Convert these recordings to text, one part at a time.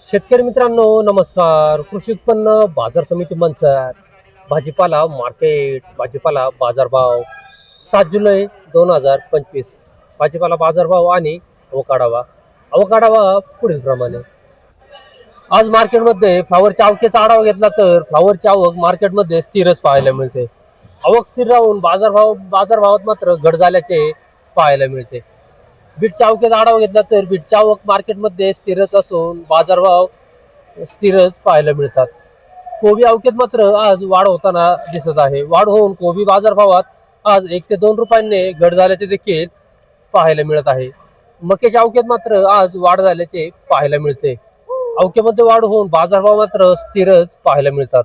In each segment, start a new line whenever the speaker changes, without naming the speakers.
शेतकरी मित्रांनो नमस्कार. कृषी उत्पन्न बाजार समिती मंचर भाजीपाला मार्केट भाजीपाला बाजारभाव सात जुलै दोन हजार पंचवीस. भाजीपाला बाजारभाव आणि अवकाढावा. अवकाढावा पुढील प्रमाणे. आज मार्केटमध्ये फ्लावरच्या आवकेचा आढावा घेतला तर फ्लावरची आवक मार्केटमध्ये स्थिरच पाहायला मिळते. आवक स्थिर राहून बाजारभाव बाजारभावात मात्र घट झाल्याचे पाहायला मिळते. बीटच्या आवकेचा आढावा घेतला तर बीटच्या मार्केटमध्ये स्थिरच असून बाजारभाव स्थिरच पाहायला मिळतात. कोबी अवकेत मात्र आज वाढ होताना दिसत आहे. वाढ होऊन कोबी बाजारभावात आज एक ते दोन रुपयांनी घट झाल्याचे देखील पाहायला मिळत आहे. मकेच्या अवकेत मात्र आज वाढ झाल्याचे पाहायला मिळते. अवकेमध्ये वाढ होऊन बाजारभाव मात्र स्थिरच पाहायला मिळतात.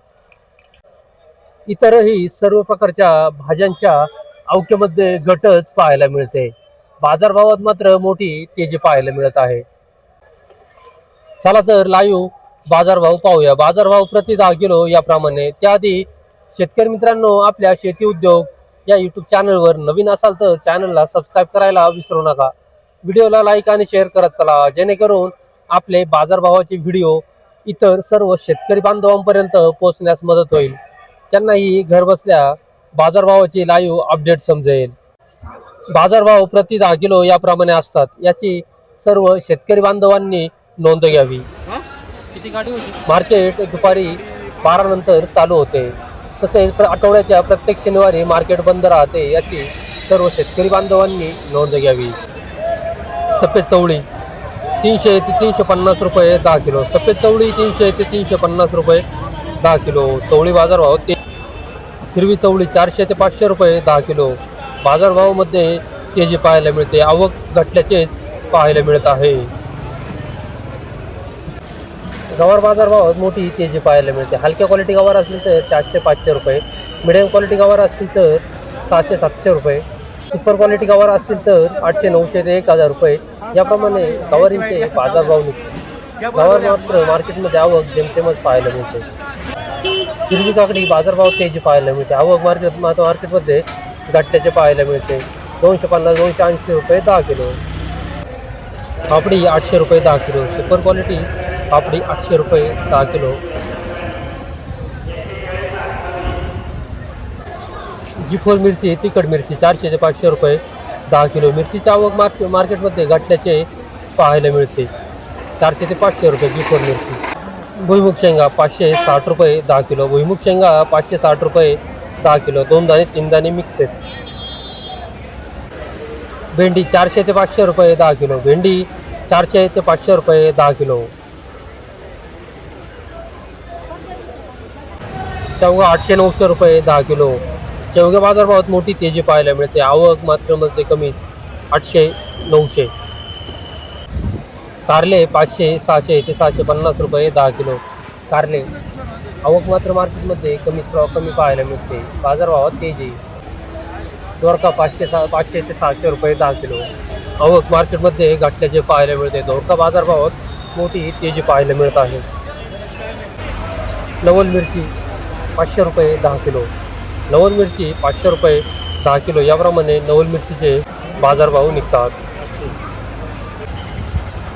इतरही सर्व प्रकारच्या भाज्यांच्या अवकेमध्ये घटच पाहायला मिळते. बाजारभावात मात्र मोठी तेजी पाहायला मिळत आहे. चला तर लाईव्ह बाजारभाव पाहूया. बाजारभाव प्रति दहा किलो याप्रमाणे. त्याआधी शेतकरी मित्रांनो आपल्या शेती उद्योग या युट्यूब चॅनलवर नवीन असाल तर चॅनलला सबस्क्राईब करायला विसरू नका. व्हिडिओला लाईक आणि शेअर करत चला. जेणेकरून आपले बाजारभावाचे व्हिडिओ इतर सर्व शेतकरी बांधवांपर्यंत पोहोचण्यास मदत होईल. त्यांनाही घरबसल्या बाजारभावाची लाईव्ह अपडेट समजेल. बाजारभाव प्रति दहा किलो याप्रमाणे असतात. याची सर्व शेतकरी बांधवांनी नोंद घ्यावी.
किती गाडी होती?
मार्केट दुपारी बारा नंतर चालू होते. तसेच आठवड्याच्या प्रत्येक शनिवारी मार्केट बंद राहते याची सर्व शेतकरी बांधवांनी नोंद घ्यावी. सफेद चवळी तीनशे ते तीनशे पन्नास रुपये दहा किलो. सफेद चवळी तीनशे ते तीनशे पन्नास रुपये दहा किलो. चवळी बाजारभाव ते हिरवी चवळी चारशे ते पाचशे रुपये दहा किलो. बाजारभावामध्ये तेजी पाहायला मिळते आवक घटल्याचेच पाहायला मिळत आहे. गवार बाजारभावात मोठी तेजी पाहायला मिळते. हलक्या क्वालिटी गवार असतील तर चारशे पाचशे रुपये. मिडियम क्वालिटी गवार असतील तर सहाशे सातशे रुपये. सुपर क्वालिटी गवार असतील तर आठशे नऊशे ते एक हजार रुपये. याप्रमाणे गवारींचे बाजारभाव निघते. गवार मात्र मार्केटमध्ये आवक जेमतेमच पाहायला मिळते. हिरवी काकडी बाजारभाव तेजी पाहायला मिळते. आवक मार्केट मार्केटमध्ये गट्ट्याचे पाहायला मिळते. दोनशे पन्नास दोनशे ऐंशी रुपये दहा किलो. पापडी आठशे रुपये दहा किलो. सुपर क्वालिटी पापडी आठशे रुपये दहा किलो. जिफोर मिरची तिखट मिरची चारशे ते पाचशे रुपये दहा किलो. मिरचीची आवक मार्क मार्केटमध्ये गाठल्याचे पाहायला मिळते. चारशे ते पाचशे रुपये जिफोर मिरची. भुईमुग शेंगा पाचशे साठ रुपये दहा किलो. भुईमुग शेंगा पाचशे साठ रुपये दहा किलो दोन दाणे तीन दाणे मिक्स आहेत. भेंडी चारशे ते पाचशे रुपये दहा किलो. भेंडी चारशे ते पाचशे रुपये दहा किलो. शेवगा आठशे नऊशे रुपये दहा किलो. शेवगा बाजारभावात मोठी तेजी पाहायला मिळते. आवक मात्रमध्ये कमीच. आठशे नऊशे. कारले पाचशे सहाशे ते सहाशे पन्नास रुपये दहा किलो. कारले आवक मात्र मार्केटमध्ये कमीच प्रभाव कमी पाहायला मिळते. बाजारभावात तेजी. दोरका पाचशे सहा पाचशे ते सहाशे रुपये दहा किलो. आवक मार्केटमध्ये घटल्याचे पाहायला मिळते. दोरका बाजारभावात मोठी तेजी पाहायला मिळत आहे. लवण मिरची पाचशे रुपये दहा किलो. लवण मिरची पाचशे रुपये दहा किलो. याप्रमाणे लवण मिरचीचे बाजारभाव निघतात.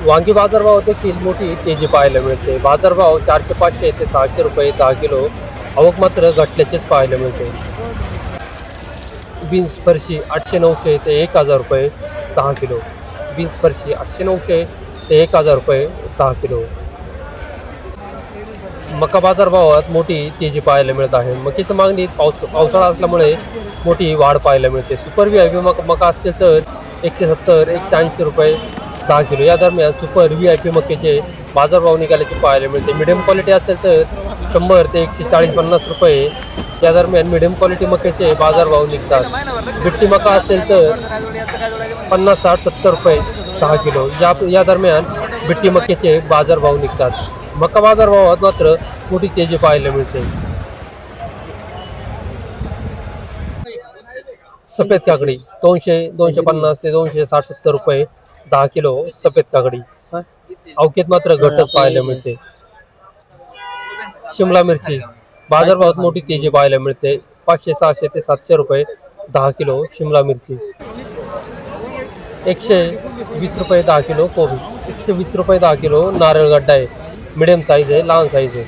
वांगी बाजारभाव देखील मोठी तेजी पाहायला मिळते. बाजारभाव चारशे पाचशे ते सहाशे रुपये दहा किलो. आवक मात्र घटल्याचेच पाहायला मिळते. बीन्स फरशी आठशे नऊशे ते एक हजार रुपये दहा किलो. बीन्स फरशी आठशे नऊशे ते एक हजार रुपये दहा किलो. मका बाजारभावात मोठी तेजी पाहायला मिळत आहे. मकीचं मागणीत पावस पावसाळा असल्यामुळे मोठी वाढ पाहायला मिळते. सुपर व्ही मक मका असतील तर एकशे सत्तर एकशे ऐंशी रुपये दहा किलो. या दरम्यान सुपर व्ही आय पी मक्याचे बाजारभाव निघाल्याचे पाहायला मिळते. मिडियम क्वालिटी असेल तर शंभर ते एकशे चाळीस पन्नास रुपये. या दरम्यान मिडियम क्वालिटी मक्याचे बाजारभाव निघतात. बिट्टी मका असेल तर पन्नास साठ सत्तर रुपये दहा किलो. या या दरम्यान बिट्टी मक्याचे बाजारभाव निघतात. मका बाजारभावात मात्र मोठी तेजी पाहायला मिळते. सफेद काकडी दोनशे दोनशे पन्नास ते दोनशे साठ सत्तर रुपये दहा किलो सफेद काकडी. अवकेत मात्र घटच पाहायला मिळते. शिमला मिरची. बाजारभावात मोठी तेजी पाहायला मिळते. पाचशे सहाशे ते सातशे रुपये दहा किलो शिमला मिरची. एकशे वीस रुपये दहा किलो कोबी. एकशे वीस रुपये दहा किलो नारळ गड्डा आहे. मिडियम साईज आहे लहान साईज आहे.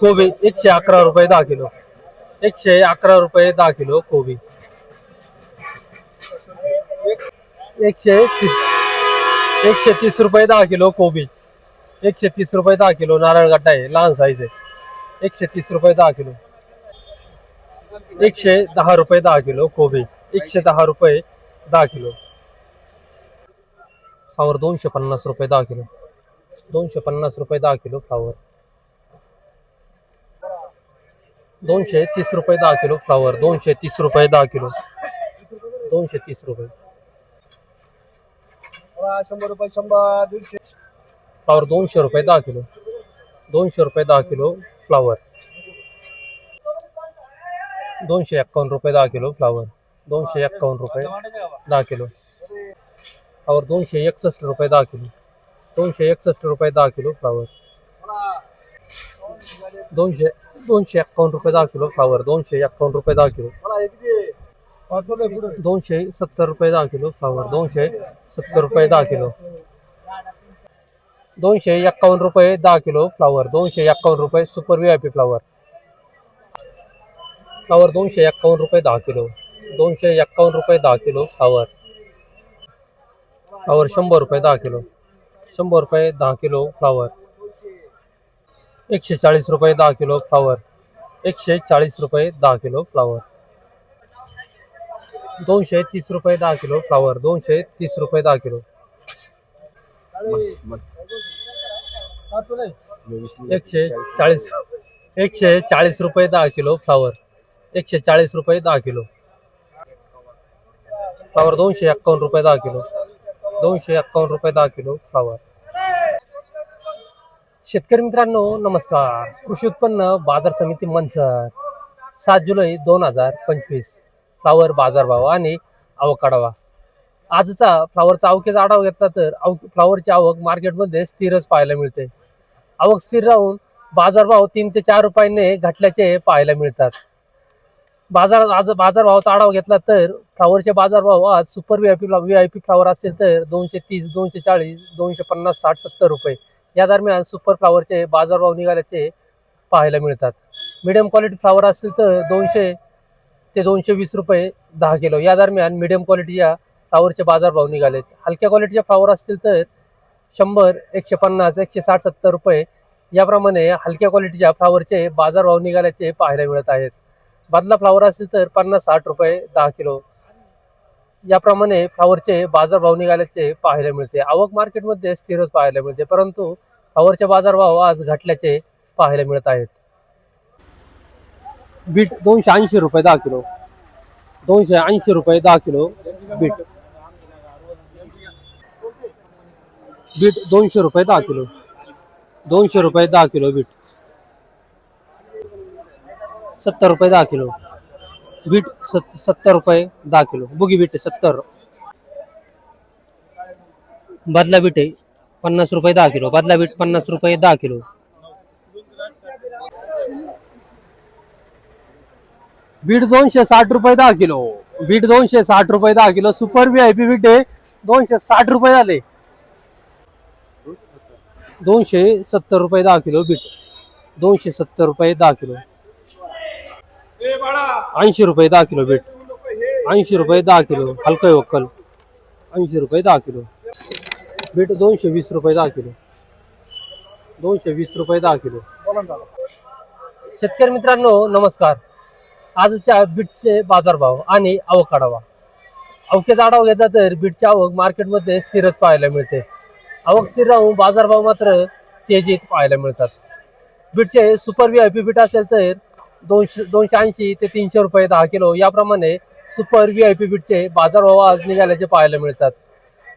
कोबी एकशे अकरा रुपये दहा किलो. एकशे अकरा रुपये दहा किलो कोबी. एकशे तीस एकशे तीस रुपये दहा किलो कोबी. एकशे तीस रुपये दहा किलो नारळ गड्डा आहे, लहान साईज आहे. एकशे तीस रुपये दहा किलो. एकशे दहा रुपये दहा किलो कोबी. एकशे दहा रुपये दहा किलो. फ्लावर दोनशे पन्नास रुपये दहा किलो. दोनशे पन्नास रुपये दहा किलो फ्लावर. दोनशे तीस रुपये दहा किलो फ्लावर. दोनशे तीस रुपये दहा किलो. दोनशे तीस रुपये.
शंभर रुपये शंभर दीडशे
फ्लावर दोनशे रुपये, दहा किलो. दोनशे रुपये, दहा किलो फ्लावर दोनशे एक्कावन्न रुपये, दहा किलो फ्लावर दोनशे एक्कावन्न रुपये, दहा किलो. फ्लावर दोनशे एकसष्ट रुपये, दहा किलो. दोनशे एकसष्ट रुपये, दहा किलो फ्लावर दोनशे दोनशे एक्कावन्न रुपये, दहा किलो फ्लावर दोनशे एक्कावन्न रुपये, दहा किलो. दोनशे सत्तर रुपये दहा किलो फ्लावर दोनशे सत्तर रुपये दहा किलो. दोनशे एक्कावन्न रुपये दहा किलो फ्लावर, दोनशे एक्कावन्न रुपये super V I P flower. Flower दोनशे एक्कावन्न रुपये दहा किलो, दोनशे एक्कावन्न रुपये दहा किलो फ्लावर. फ्लावर शंभर रुपये दहा किलो, शंभर रुपये दहा किलो फ्लावर. एकशे चाळीस रुपये दहा किलो फ्लावर, एकशे चाळीस रुपये दहा किलो फ्लावर. दोनशे तीस रुपये दहा किलो फ्लावर दोनशे तीस रुपये दहा किलो. एकशे चाळीस एकशे चाळीस रुपये दहा किलो फ्लावर एकशे चाळीस रुपये दहा किलो. फ्लावर दोनशे एक्कावन्न रुपये दहा किलो दोनशे एक्कावन्न रुपये दहा किलो फ्लावर. शेतकरी मित्रांनो नमस्कार. कृषी उत्पन्न बाजार समिती मंचर सात जुलै दोन हजार पंचवीस. फ्लावर बाजारभाव आणि आवक आढावा आजचा फ्लावरचा आवकेचा आढावा घेतला तर आव फ्लावरची आवक मार्केटमध्ये स्थिरच पाहायला मिळते. आवक स्थिर राहून बाजारभाव तीन ते चार रुपयाने घटल्याचे पाहायला मिळतात. बाजार आज बाजारभावाचा आढावा घेतला तर फ्लावरचे बाजारभाव आज super V I P V I P flower असतील तर दोनशे तीस दोनशे चाळीस दोनशे पन्नास साठ सत्तर रुपये या दरम्यान सुपर फ्लावरचे बाजारभाव निघाल्याचे पाहायला मिळतात. मिडियम क्वालिटी फ्लावर असतील तर दोनशे ते दोनशे वीस रुपये दहा किलो. या दरम्यान मिडियम क्वालिटीच्या फ्लावरचे बाजारभाव निघालेत. हलक्या क्वालिटीच्या फ्लावर असतील तर शंभर एकशे पन्नास एकशे साठ सत्तर रुपये याप्रमाणे हलक्या क्वालिटीच्या फ्लावरचे बाजारभाव निघाल्याचे पाहायला मिळत आहेत. बदला फ्लावर असेल तर पन्नास साठ रुपये दहा किलो. याप्रमाणे फ्लावरचे बाजारभाव निघाल्याचे पाहायला मिळते. आवक मार्केटमध्ये स्थिरच पाहायला मिळते परंतु फ्लावरचे बाजारभाव आज घटल्याचे पाहायला मिळत आहेत. बीट दोनशे ऐंशी रुपये दहा किलो. दोनशे ऐंशी रुपये दहा किलो बीट. बीट दोनशे रुपये दहा किलो. दोनशे रुपये दहा किलो बीट. सत्तर रुपये दहा किलो. बीट सत सत्तर रुपये दहा किलो. बुगी बीट सत्तर. बदला बीट आहे. पन्नास रुपये दहा किलो. बदला बीट पन्नास रुपये दहा किलो. बीट दोनशे साठ रुपये दहा किलो. बीट दोनशे साठ रुपये दहा kilo. Super V I P beet आहे. दोनशे साठ रुपये झाले. दोनशे सत्तर रुपये दहा किलो बीट दोनशे सत्तर रुपये दहा किलो. ऐंशी रुपये दहा किलो बीट ऐंशी रुपये दहा किलो. हलकं वक्कल. ऐंशी रुपये दहा किलो. बीट दोनशे वीस रुपये दहा किलो. दोनशे वीस रुपये दहा किलो. शेतकरी मित्रांनो नमस्कार. आजच्या बीटचे बाजारभाव आणि आवक आढावा अवकेचा आढावा घेतला तर बीटची आवक मार्केटमध्ये स्थिरच पाहायला मिळते. आवक स्थिर राहून बाजारभाव मात्र तेजीत पाहायला मिळतात. बीटचे super V I P beet असेल तर दोनशे दोनशे ऐंशी ते तीनशे रुपये दहा किलो याप्रमाणे सुपर व्ही आय पी बीटचे बाजारभाव आज निघाल्याचे पाहायला मिळतात.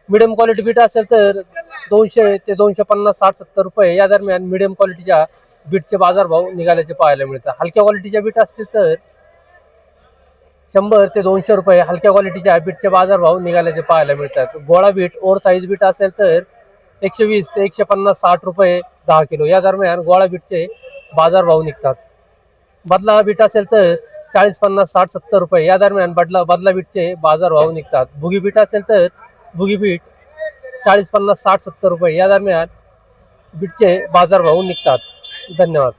मिडियम क्वालिटी बीट असेल तर दोनशे ते दोनशे पन्नास साठ सत्तर रुपये या दरम्यान मिडियम क्वालिटीच्या बीटचे बाजारभाव निघाल्याचे पाहायला मिळतात. हलक्या क्वालिटीच्या बीट असतील तर शंभर ते दोनशे रुपये हलक्या क्वालिटीच्या बीटचे बाजारभाव निघाल्याचे पाहायला मिळतात. गोळा बीट ओर साईज बीट असेल तर एकशे वीस ते एकशे पन्नास साठ रुपये दहा किलो. या दरम्यान गोळा बीटचे बाजारभाव निघतात. बदला बीट असेल तर चाळीस पन्नास साठ सत्तर रुपये. या दरम्यान बदला बदला बीटचे बाजारभाव निघतात. भुगी बीट असेल तर भुगी बीट चाळीस पन्नास साठ सत्तर रुपये. या दरम्यान बीटचे बाजारभाव निघतात. धन्यवाद.